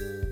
ん?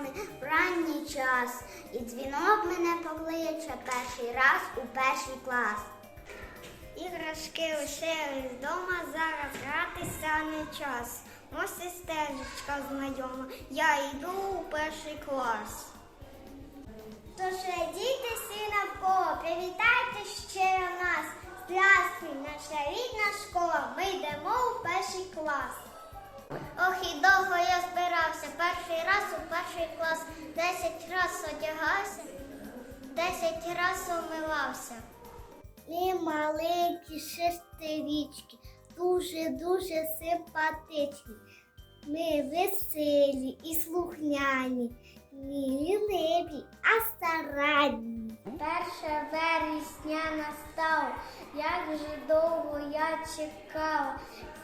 Журавлями в ранній час, і дзвінок мене покличе перший раз у перший клас. Іграшки лишились вдома, зараз гратися не час. Ось і стежечка знайома, я йду у перший клас. Тож діти всі навколо, привітайте щиро нас. Здравствуй, наша рідна школа, ми йдемо у перший клас. Ох, і довго я перший раз у перший клас, десять раз одягався, десять раз умивався. І маленькі шестирічки, дуже-дуже симпатичні. Ми веселі і слухняні, ліниві, а старанні. Перше вересня настало, як же довго я чекала,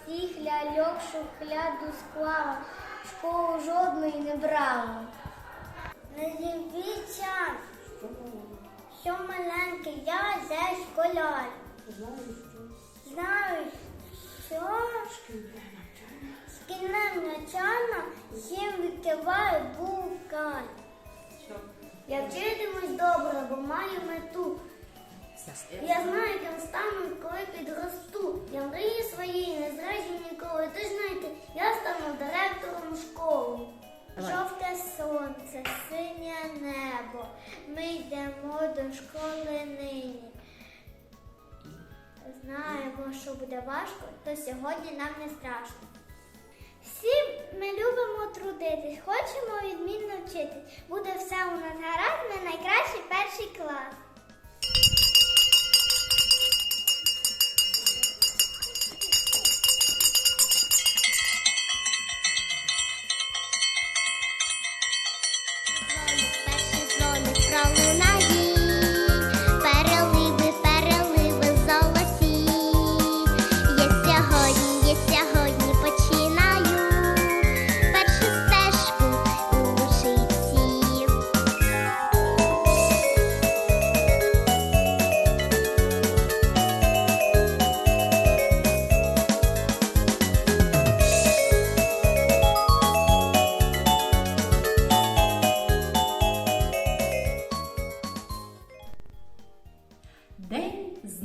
всіх ляльок шухляду склала, школу жодної не брала. Не дивіться, що маленький я за школяр. Знаю, що шкільним начально всім викиваю букай. Я вчитимусь добре, бо маю мету. Я знаю, ким стану, коли підросту. Я Знаємо, що буде важко, то сьогодні нам не страшно. Всі ми любимо трудитись, хочемо відмінно вчитись. Буде все у нас гаразд, ми найкращий перший клас.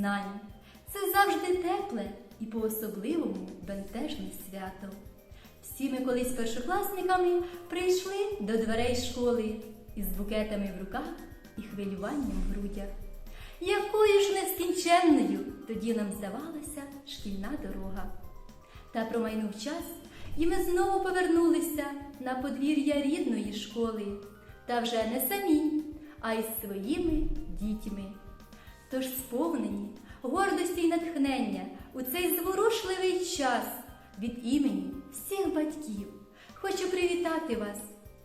Знань це завжди тепле і по-особливому бентежне свято. Всі ми колись першокласниками прийшли до дверей школи із букетами в руках і хвилюванням в грудях. Якою ж нескінченною тоді нам здавалася шкільна дорога. Та промайнув час, і ми знову повернулися на подвір'я рідної школи, та вже не самі, а й з своїми дітьми. Тож сповнені гордості й натхнення у цей зворушливий час від імені всіх батьків хочу привітати вас,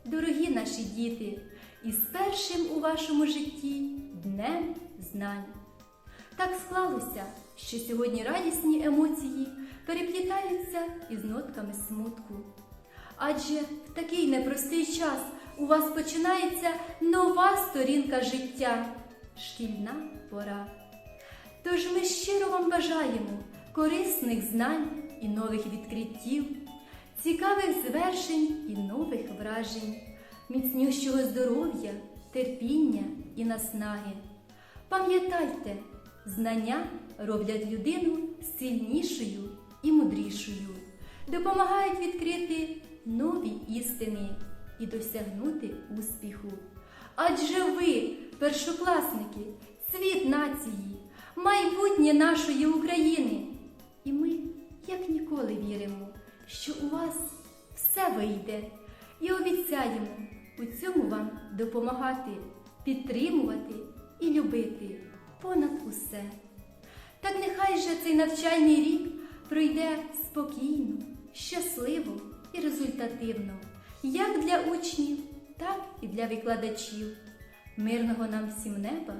дорогі наші діти, із першим у вашому житті Днем Знань. Так склалося, що сьогодні радісні емоції переплітаються із нотками смутку. Адже в такий непростий час у вас починається нова сторінка життя шкільна пора. Тож ми щиро вам бажаємо корисних знань і нових відкриттів, цікавих звершень і нових вражень, міцнющого здоров'я, терпіння і наснаги. Пам'ятайте, знання роблять людину сильнішою і мудрішою, допомагають відкрити нові істини і досягнути успіху. Адже ви, першокласники, світ нації, майбутнє нашої України. І ми, як ніколи, віримо, що у вас все вийде, і обіцяємо у цьому вам допомагати, підтримувати і любити понад усе. Так нехай же цей навчальний рік пройде спокійно, щасливо і результативно, як для учнів, так і для викладачів. Мирного нам всім неба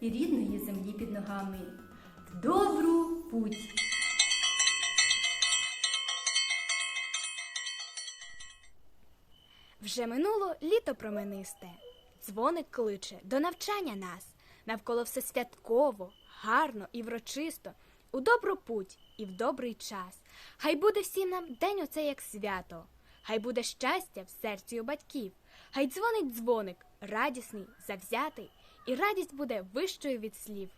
і рідної землі під ногами. В добру путь! Вже минуло літо променисте. Дзвоник кличе до навчання нас. Навколо все святково, гарно і врочисто, у добру путь і в добрий час. Хай буде всім нам день оце як свято. Хай буде щастя в серці у батьків. Хай дзвонить дзвоник, радісний, завзятий, і радість буде вищою від слів.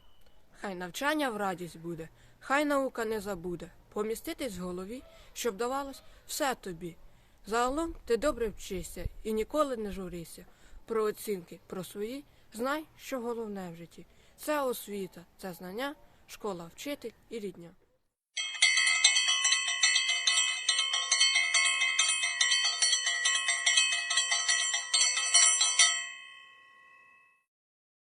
Хай навчання в радість буде, хай наука не забуде, поміститись в голові, щоб давалось все тобі. Загалом ти добре вчишся і ніколи не журися. Про оцінки, про свої, знай, що головне в житті. Це освіта, це знання, школа, вчитель і рідня.